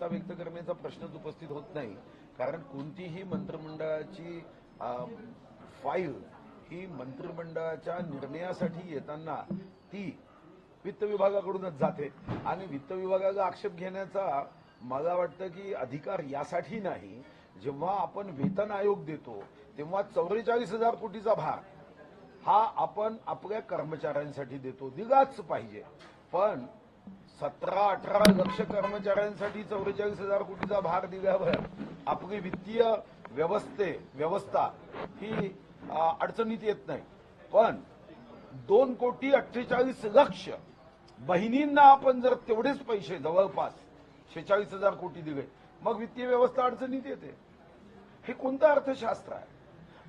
चिंता व्यक्त करण्याचा प्रश्नच उपस्थित होत नाही. कारण कोणतीही मंत्रिमंडळाची फाईल ही मंत्रिमंडळाच्या निर्णयासाठी येताना ती वित्त विभागाकडूनच जाते. आणि वित्त विभागाचा आक्षेप घेण्याचा मला वाटतं की अधिकार यासाठी नाही. जेव्हा आपण वेतन आयोग देतो तेव्हा चौवेचाळीस हजार कोटीचा भाग हा आपण आपल्या कर्मचाऱ्यांसाठी देतो. दिलाच पाहिजे. पण सतरा अठरा लक्ष कर्मचाऱ्यांसाठी चौवेचाळीस हजार कोटीचा भार दिल्यावर आपली वित्तीय व्यवस्थे व्यवस्था ही अडचणीत येत नाही. पण दोन कोटी अठ्ठेचाळीस लक्ष बहिणींना आपण जर तेवढेच पैसे जवळपास शेचाळीस हजार कोटी दिले मग वित्तीय व्यवस्था अडचणीत येते. हे कोणतं अर्थशास्त्र आहे?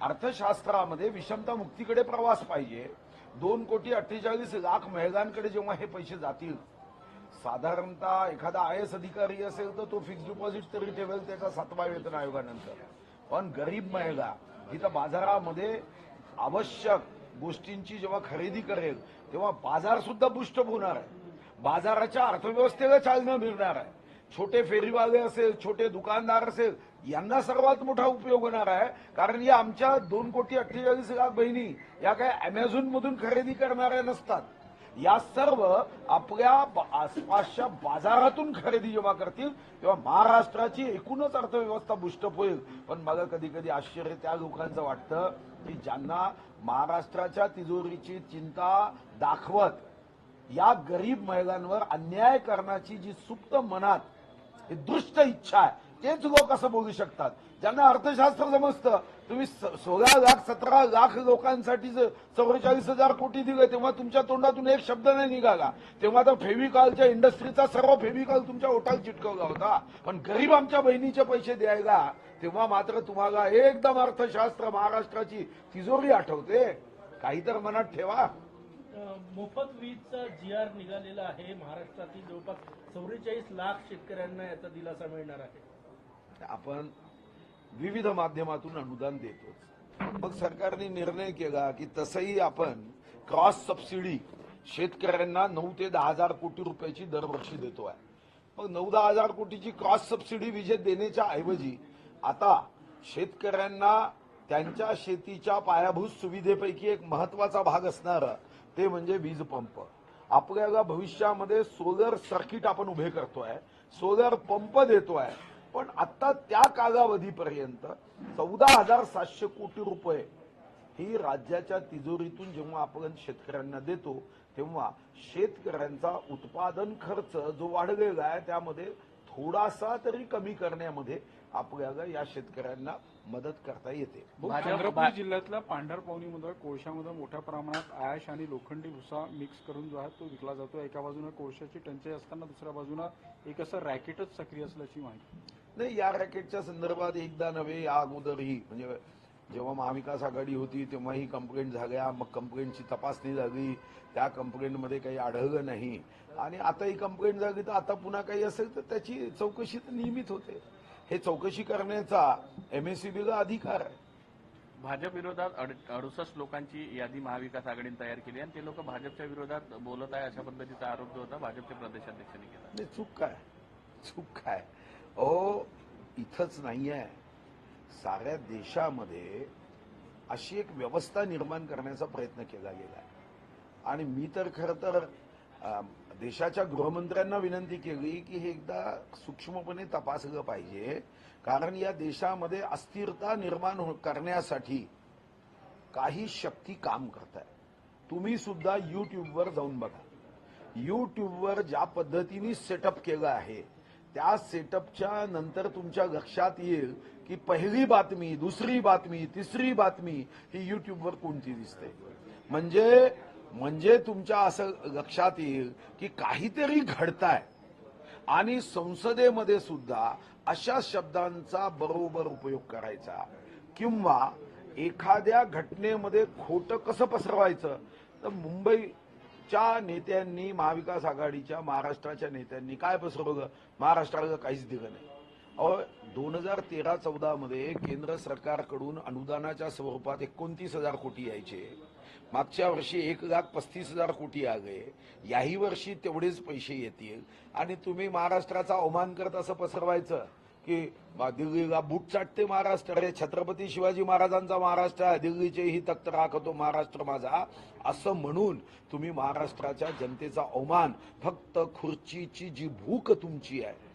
अर्थशास्त्रामध्ये विषमता मुक्तीकडे प्रवास पाहिजे. दोन कोटी अठ्ठेचाळीस लाख महिलांकडे जेव्हा हे पैसे जातील साधारणतः एखादा आय एस अधिकारी असेल तर तो फिक्स डिपॉझिट तरी ठेवेल त्याचा सातवा वेतन आयोगानंतर. पण गरीब महिला इथं बाजारामध्ये आवश्यक गोष्टींची जेव्हा खरेदी करेल तेव्हा बाजार सुद्धा बुष्ट होणार आहे. बाजाराच्या अर्थव्यवस्थेला चालना मिळणार आहे. छोटे फेरीवाले असेल छोटे दुकानदार असेल यांना सर्वात मोठा उपयोग होणार आहे. कारण या आमच्या दोन कोटी अठ्ठेचाळीस लाख बहिणी या काय अमेझॉन मधून खरेदी करणाऱ्या नसतात. या सर्व आपल्या आसपासच्या बाजारातून खरेदी जेव्हा करतील तेव्हा महाराष्ट्राची एकूणच अर्थव्यवस्था बुष्टप होईल. पण मला कधी कधी आश्चर्य त्या लोकांचं वाटतं की ज्यांना महाराष्ट्राच्या तिजोरीची चिंता दाखवत या गरीब महिलांवर अन्याय करण्याची जी सुप्त मनात ही दुष्ट इच्छा आहे तेच लोक असं बोलू शकतात. ज्यांना अर्थशास्त्र समजतं तुम्ही सोळा लाख सतरा लाख लोकांसाठी चौवेचाळीस हजार कोटी दिले तेव्हा तुमच्या तोंडातून एक शब्द नाही निघाला. तेव्हा तर फेविकॉलच्या इंडस्ट्रीचा सर्व फेविकॉल तुमच्या ओटात चिटकवला होता. पण गरीब आमच्या बहिणीचे पैसे द्यायला तेव्हा मात्र तुम्हाला एकदम अर्थशास्त्र महाराष्ट्राची तिजोरी आठवते. काही तर मनात ठेवा. मोफत वीजचा जी आर निघालेला आहे. महाराष्ट्रातील जवळपास चौवेचाळीस लाख शेतकऱ्यांना याचा दिलासा मिळणार आहे. आपण विविध माध्यमातून अनुदान देतोच. मग सरकारने निर्णय केला की तसंही आपण क्रॉस सबसिडी शेतकऱ्यांना नऊ ते दहा हजार कोटी रुपयाची दरवर्षी देतो आहे. मग नऊ दहा हजार कोटीची क्रॉस सबसिडी विजय देण्याच्या ऐवजी आता शेतकऱ्यांना त्यांच्या शेतीच्या पायाभूत सुविधेपैकी एक महत्त्वाचा भाग असणार ते म्हणजे वीज पंप. आपल्याला भविष्यामध्ये सोलर सर्किट आपण उभे करतोय सोलर पंप देतोय पण आता त्या कालावधीपर्यंत चौदा हजार सातशे कोटी रुपये ही राज्याच्या तिजोरीतून जेव्हा आपण शेतकऱ्यांना देतो तेव्हा शेतकऱ्यांचा उत्पादन खर्च जो वाढलेला आहे त्यामध्ये थोडासा तरी कमी करण्यामध्ये आपल्याला या शेतकऱ्यांना मदत करता येते. चंद्रपूर जिल्ह्यातल्या पांढरपावनीमध्ये कोळशामध्ये मोठ्या प्रमाणात आयाश आणि लोखंडी भुसा मिक्स करून जो आहे तो विकला जातो. एका बाजूने कोळशाची टंचाई असताना दुसऱ्या बाजूनं एक असं रॅकेटच सक्रिय असल्याची माहिती. नाही या रॅकेटच्या संदर्भात एकदा नव्हे या अगोदरही. म्हणजे जेव्हा महाविकास आघाडी होती तेव्हा ही कंप्लेंट झाल्या. मग कंप्लेंटची तपासणी झाली. त्या कंप्लेंटमध्ये काही आढळलं नाही. आणि आता ही कंप्लेंट झाली तर आता पुन्हा काही असेल तर त्याची चौकशी तर नियमित होते. हे चौकशी करण्याचा एमएससीबीला अधिकार आहे. भाजप विरोधात अड- अडुसष्ट लोकांची यादी महाविकास आघाडीने तयार केली आणि ते लोक भाजपच्या विरोधात बोलत आहे अशा पद्धतीचा आरोप जो होता भाजपच्या प्रदेशाध्यक्षांनी केला. चूक काय? चूक काय? अहो इथंच नाही आहे साऱ्या देशामध्ये अशी एक व्यवस्था निर्माण करण्याचा प्रयत्न केला गेला आहे. आणि मी तर खरं तर देशाच्या गृहमंत्र्यांना विनंती केली की हे एकदा सूक्ष्मपणे तपासलं पाहिजे. कारण या देशामध्ये अस्थिरता निर्माण हो- करण्यासाठी काही शक्ती काम करत आहे तुम्ही सुद्धा युट्यूबवर जाऊन बघा. युट्यूबवर ज्या पद्धतीने सेटअप केलं आहे त्या सेटअपच्या नंतर तुमच्या लक्षात येईल की पहिली बातमी दुसरी बातमी तिसरी बातमी ही युट्यूबवर कोणती दिसते. म्हणजे म्हणजे तुमच्या असं लक्षात येईल की काहीतरी घडताय. आणि संसदेमध्ये सुद्धा अशा शब्दांचा बरोबर उपयोग करायचा. किंवा एखाद्या घटनेमध्ये खोटं कसं पसरवायचं? तर मुंबई च्या नेत्यांनी महाविकास आघाडीच्या महाराष्ट्राच्या नेत्यांनी काय पसरवलं? महाराष्ट्राला काहीच दिलं नाही. अहो दोन हजार तेरा चौदामध्ये केंद्र सरकारकडून अनुदानाच्या स्वरूपात एकोणतीस हजार कोटी यायचे. मागच्या वर्षी एक लाख पस्तीस हजार कोटी आले. याही वर्षी तेवढेच पैसे येतील. आणि तुम्ही महाराष्ट्राचा अवमान करत असं पसरवायचं? की दिल्लीला बूट चाटते महाराष्ट्र. अरे छत्रपती शिवाजी महाराजांचा महाराष्ट्र दिल्लीचे ही तख्त राखतो महाराष्ट्र माझा. असं म्हणून तुम्ही महाराष्ट्राच्या जनतेचा अवमान फक्त खुर्चीची जी भूक तुमची आहे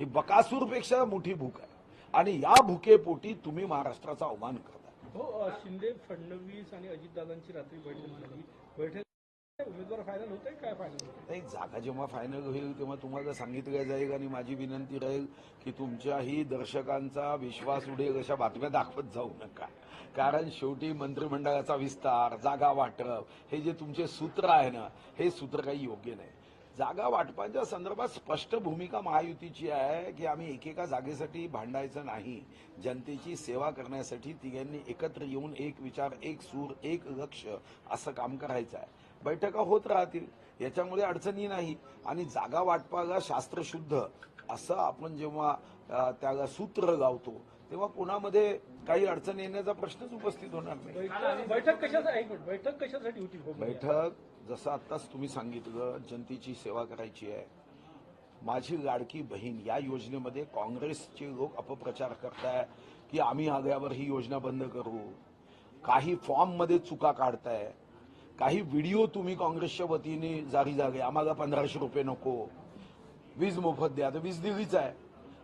ही बकासूरपेक्षा मोठी भूक आहे. आणि या भूकेपोटी तुम्ही महाराष्ट्राचा अवमान करता हो शिंदे फडणवीस आणि अजितदादांची रात्री बैठक झाली. बैठक उमेदवार फायनल होते काय फायनल नाही जागा जेव्हा फायनल होईल तेव्हा तुम्हाला सांगितलं जाईल आणि माझी विनंती राहील की तुमच्याही दर्शकांचा विश्वास उडेल अशा बातम्या दाखवत जाऊ नका. कारण शेवटी मंत्रिमंडळाचा विस्तार जागा वाटप हे जे तुमचे सूत्र आहे ना हे सूत्र काही योग्य नाही. जागा वाटपांच्या संदर्भात स्पष्ट भूमिका महायुतीची आहे की आम्ही एकेका जागेसाठी भांडायचं नाही. जनतेची सेवा करण्यासाठी तिघांनी एकत्र येऊन एक विचार एक सूर एक लक्ष असं काम करायचं आहे. बैठका होत राहतील. याच्यामुळे अडचणी नाही. आणि जागा वाटपाला शास्त्रशुद्ध असं आपण जेव्हा त्याला सूत्र लावतो तेव्हा कोणामध्ये काही अडचण येण्याचा प्रश्नच उपस्थित होणार नाही. बैठक कशासाठी बैठक कशासाठी होती हो बैठक जसं आत्ताच तुम्ही सांगितलं जनतेची सेवा करायची आहे. माझी लाडकी बहीण या योजनेमध्ये काँग्रेसचे लोक अपप्रचार करताय की आम्ही आल्यावर ही योजना बंद करू. काही फॉर्ममध्ये चुका काढताय. काही व्हिडिओ तुम्ही काँग्रेसच्या वतीने जारी झाले आम्हाला पंधराशे रुपये नको. वीज मोफत द्या. तर वीज दिलीच आहे.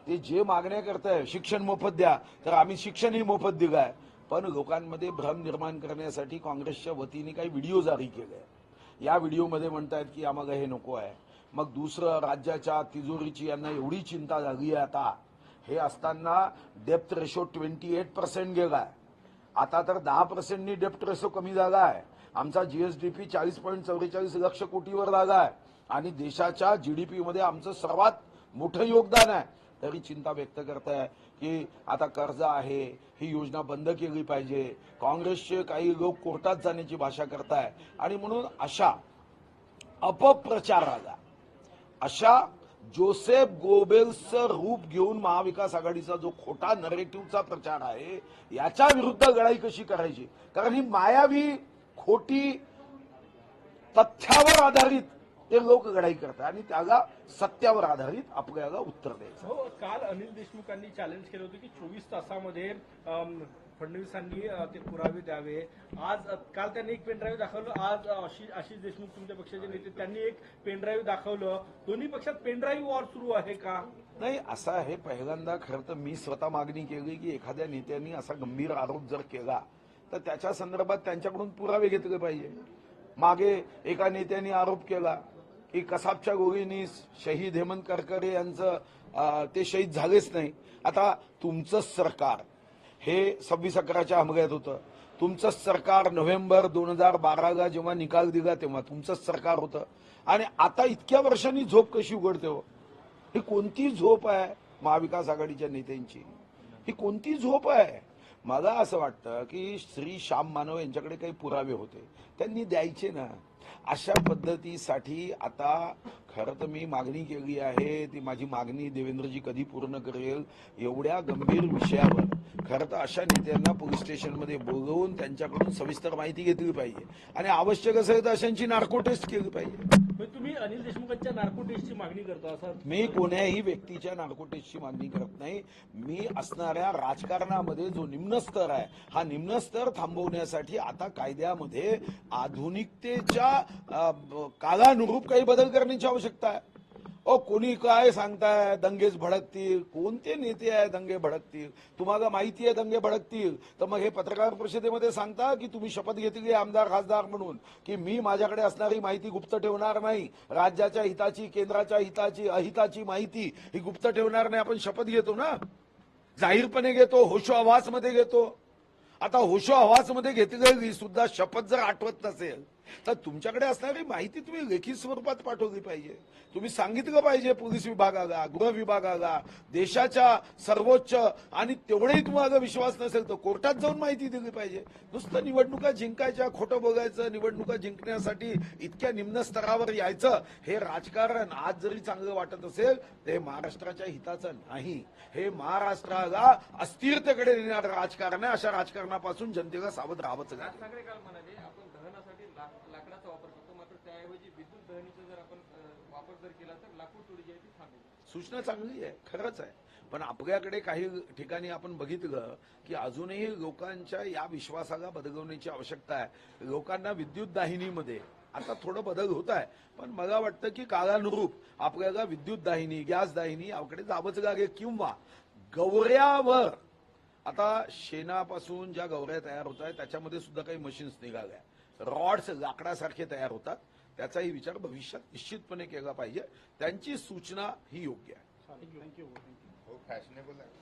ते जे मागण्या करताय शिक्षण मोफत द्या. तर आम्ही शिक्षणही मोफत दिलं आहे पण लोकांमध्ये भ्रम निर्माण करण्यासाठी काँग्रेसच्या वतीने काही व्हिडिओ जारी केले आहे या व्हिडिओमध्ये म्हणतायत की आम्हाला हे नको आहे. मग दुसरं राज्याच्या तिजोरीची यांना एवढी चिंता झाली आहे आता. हे असताना depth ratio twenty eight percent गेला आहे आता तर दहा पर्सेंटनी डेप्थ रेशो कमी झाला आहे आमचा जीएसडीपी चाळीस पॉईंट चौवेचाळीस लक्ष कोटीवर झाला आहे. आणि देशाच्या जीडीपी मध्ये आमचं सर्वात मोठं योगदान आहे. तरी चिंता व्यक्त करताय की आता कर्ज आहे ही योजना बंद केली पाहिजे. काँग्रेसचे काही लोक कोर्टात जाण्याची भाषा करताय. आणि म्हणून अशा अपप्रचाराला अशा जोसेफ गोबेल्सचं रूप घेऊन महाविकास आघाडीचा जो खोटा नरेटिव्हचा प्रचार आहे याच्या विरुद्ध लढाई कशी करायची? कारण ही मायावी खोटी तथ्यावर आधारित ते लोक लढाई करतात आणि त्याला सत्यावर आधारित आपल्याला उत्तर द्यायचं. हो काल अनिल देशमुखांनी चॅलेंज केलं होतं की चोवीस तासामध्ये फडणवीसांनी ते पुरावे द्यावे. आज काल त्यांनी एक पेनड्राईव्ह दाखवलं. आज आशिष आशिष देशमुख तुमच्या पक्षाचे नेते त्यांनी एक पेनड्राईव्ह दाखवलं. दोन्ही पक्षात पेनड्राईव्ह वॉर सुरू आहे का? नाही असं आहे. पहिल्यांदा खरं तर मी स्वतः मागणी केली की एखाद्या नेत्यांनी असा गंभीर आरोप जर केला तर त्याच्या संदर्भात त्यांच्याकडून पुरावे घेतले पाहिजे. मागे एका नेत्याने आरोप केला की कसाबच्या गोळीनी शहीद हेमंत करकरे यांचं ते शहीद झालेच नाही. आता तुमचं सरकार हे सव्वीस अकराच्या हमग्यात होतं. तुमचं सरकार नोव्हेंबर दोन हजार बाराला जेव्हा निकाल दिला तेव्हा तुमचंच सरकार होतं. आणि आता इतक्या वर्षांनी झोप कशी उघडते हो? ही कोणती झोप आहे महाविकास आघाडीच्या नेत्यांची? ही कोणती झोप आहे? मला असं वाटतं की श्री श्याम मानव यांच्याकडे काही पुरावे होते. त्यांनी द्यायचे ना. अशा पद्धतीसाठी आता खरं तर मी मागणी केली आहे. ती माझी मागणी देवेंद्रजी कधी पूर्ण करेल एवढ्या गंभीर विषयावर. खरं तर अशा नेत्यांना पोलीस स्टेशनमध्ये बोलवून त्यांच्याकडून सविस्तर माहिती घेतली पाहिजे. आणि आवश्यक असेल तर अशांची नार्को टेस्ट केली पाहिजे. तुम्ही अनिल देशमुखांच्या नार्को टेस्टची मागणी करता असा? मी कोण्याही व्यक्तीच्या नार्कोटिक्सची मागणी करत नाही. मी असणाऱ्या राजकारणामध्ये जो निम्न स्तर आहे हा निम्न स्तर थांबवण्यासाठी आता कायद्यामध्ये आधुनिकतेच्या कालानुरूप काही बदल करण्याची आवश्यकता आहे. ओ कोणी काय सांगताय? दंगेच भडकतील. कोणते नेते आहे दंगे भडकतील? तुम्हाला माहिती आहे दंगे भडकतील. तर मग हे पत्रकार परिषदेमध्ये सांगता की तुम्ही शपथ घेतली आहे आमदार खासदार म्हणून. की मी माझ्याकडे असणारी माहिती गुप्त ठेवणार नाही. राज्याच्या हिताची केंद्राच्या हिताची अहिताची माहिती ही गुप्त ठेवणार नाही. आपण शपथ घेतो ना? जाहीरपणे घेतो होशो आवाजमध्ये घेतो. आता होशो आवाजमध्ये घेतलेली सुद्धा शपथ जर आठवत नसेल तर तुमच्याकडे असणारी माहिती तुम्ही लेखी स्वरूपात पाठवली पाहिजे. तुम्ही सांगितलं पाहिजे पोलीस विभागाला गृह विभागाला देशाच्या सर्वोच्च आणि तेवढेही तुम्हाला विश्वास नसेल तर कोर्टात जाऊन माहिती दिली पाहिजे. नुसतं निवडणुका जिंकायच्या खोटं बघायचं निवडणुका जिंकण्यासाठी इतक्या निम्न स्तरावर यायचं हे राजकारण आज जरी चांगलं वाटत असेल ते महाराष्ट्राच्या हिताचं नाही. हे महाराष्ट्राला अस्थिरतेकडे नेणारं राजकारण आहे. अशा राजकारणापासून जनतेला सावध राहावंच लागेल. त्याऐवजी विद्युत दहनीचा जर आपण वापर जर केला तर लाकूड तोडी जी आहे ती थांबेल. सूचना चांगली आहे खरंच आहे. पण आपल्याकडे काही ठिकाणी आपण बघितलं की अजूनही लोकांच्या या विश्वासाला बदलवण्याची आवश्यकता आहे. लोकांना विद्युत दाहिनीमध्ये आता थोडं बदल होत आहे पण मला वाटतं की काळानुरूप आपल्याला विद्युत दाहिनी गॅस दाहिनी याकडे जावंच लागेल किंवा गवऱ्यावर. आता शेणापासून ज्या गवऱ्या तयार होत आहेत त्याच्यामध्ये सुद्धा काही मशीन्स निघाल्या. रॉड्स लाकडासारखे तयार होतात. त्याचाही विचार भविष्यात निश्चितपणे केला पाहिजे. त्यांची सूचना ही योग्य आहे. थँक्यू थँक्यू हो फॅशनेबल आहे.